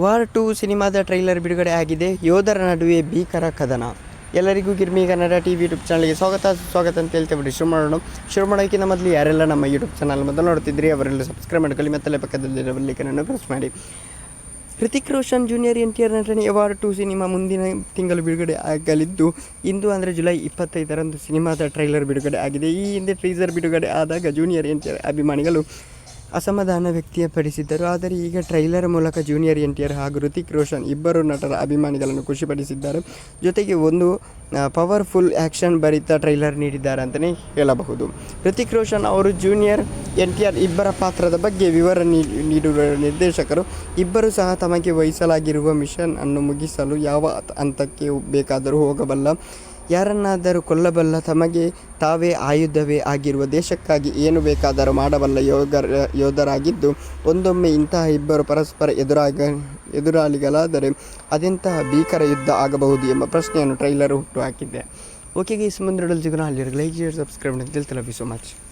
War to ಸಿನಿಮಾದ trailer ಬಿಡುಗಡೆ ಆಗಿದೆ. ಯೋಧರ ನಡುವೆ ಭೀಕರ ಕದನ. ಎಲ್ಲರಿಗೂ Girmi Kannada T V YouTube ಚಾನಲ್ಗೆ ಸ್ವಾಗತ. ಸ್ವಾಗತ ಅಂತ ಹೇಳ್ತೇವೆ ಬಿಡಿ ಶುರು ಮಾಡೋಣ ಶುರು ಮಾಡೋಕ್ಕಿಂತ ಮೊದಲು ಯಾರೆಲ್ಲ ನಮ್ಮ ಯೂಟ್ಯೂಬ್ ಚಾನಲ್ ಮೊದಲು ನೋಡ್ತಿದ್ರಿ ಅವರೆಲ್ಲ ಸಬ್ಸ್ಕ್ರೈಬ್ ಮಾಡ್ಕೊಳ್ಳಿ ಮತ್ತಲ್ಲೇ ಪಕ್ಕದಲ್ಲಿರೋ ಲೇಖನನ್ನು ಪ್ರೆಸ್ ಮಾಡಿ. Hrithik Roshan junior N T R ನಟನೆ ಎವಾರ್ ಟು ಸಿನಿಮಾ ಮುಂದಿನ ತಿಂಗಳು ಬಿಡುಗಡೆ ಆಗಲಿದ್ದು, ಇಂದು ಅಂದರೆ ಜುಲೈ ಇಪ್ಪತ್ತೈದರಂದು ಸಿನಿಮಾದ ಟ್ರೈಲರ್ ಬಿಡುಗಡೆ ಆಗಿದೆ. ಈ ಹಿಂದೆ ಟ್ರೀಸರ್ ಬಿಡುಗಡೆ ಆದಾಗ ಜೂನಿಯರ್ ಎನ್ ಟಿ ಆರ್ ಅಭಿಮಾನಿಗಳು ಅಸಮಾಧಾನ ವ್ಯಕ್ತಪಡಿಸಿದ್ದರು ಆದರೆ ಈಗ ಟ್ರೈಲರ್ ಮೂಲಕ ಜೂನಿಯರ್ ಎನ್ ಟಿ ಆರ್ ಹಾಗೂ ಋತಿಕ್ ರೋಷನ್ ಇಬ್ಬರು ನಟರ ಅಭಿಮಾನಿಗಳನ್ನು ಖುಷಿಪಡಿಸಿದ್ದಾರೆ. ಜೊತೆಗೆ ಒಂದು ಪವರ್ಫುಲ್ ಆ್ಯಕ್ಷನ್ ಭರಿತ ಟ್ರೈಲರ್ ನೀಡಿದ್ದಾರೆ ಅಂತಲೇ ಹೇಳಬಹುದು. ಋತಿಕ್ ರೋಷನ್ ಅವರು ಜೂನಿಯರ್ ಎನ್ ಟಿ ಆರ್ ಇಬ್ಬರ ಪಾತ್ರದ ಬಗ್ಗೆ ವಿವರ ನೀಡುವ ನಿರ್ದೇಶಕರು ಇಬ್ಬರು ಸಹ ತಮಗೆ ವಹಿಸಲಾಗಿರುವ ಮಿಷನ್ ಅನ್ನು ಮುಗಿಸಲು ಯಾವ ಹಂತಕ್ಕೆ ಬೇಕಾದರೂ ಹೋಗಬಲ್ಲ. ಯಾರನ್ನಾದರೂ ಕೊಲ್ಲಬಲ್ಲ ತಮಗೆ ತಾವೇ ಆಯುಧವೇ ಆಗಿರುವ ದೇಶಕ್ಕಾಗಿ ಏನು ಬೇಕಾದರೂ ಮಾಡಬಲ್ಲ ಯೋಗರ ಯೋಧರಾಗಿದ್ದು, ಒಂದೊಮ್ಮೆ ಇಂತಹ ಇಬ್ಬರು ಪರಸ್ಪರ ಎದುರಾಗ ಎದುರಾಳಿಗಳಾದರೆ ಅದೆಂತಹ ಭೀಕರ ಯುದ್ಧ ಆಗಬಹುದು ಎಂಬ ಪ್ರಶ್ನೆಯನ್ನು ಟ್ರೈಲರ್ ಹುಟ್ಟುಹಾಕಿದೆ ಓಕೆ ಗೈಸ್ ಮುಂದೆ ಸಿಗೋಣ. ಅಲ್ಲಿರಲಿ ಲೈಕ್ ಶೇರ್ ಸಬ್ಸ್ಕ್ರೈಬ್ ಅಂತ ಲವ್ ಬಿ ಸೊ ಮಚ್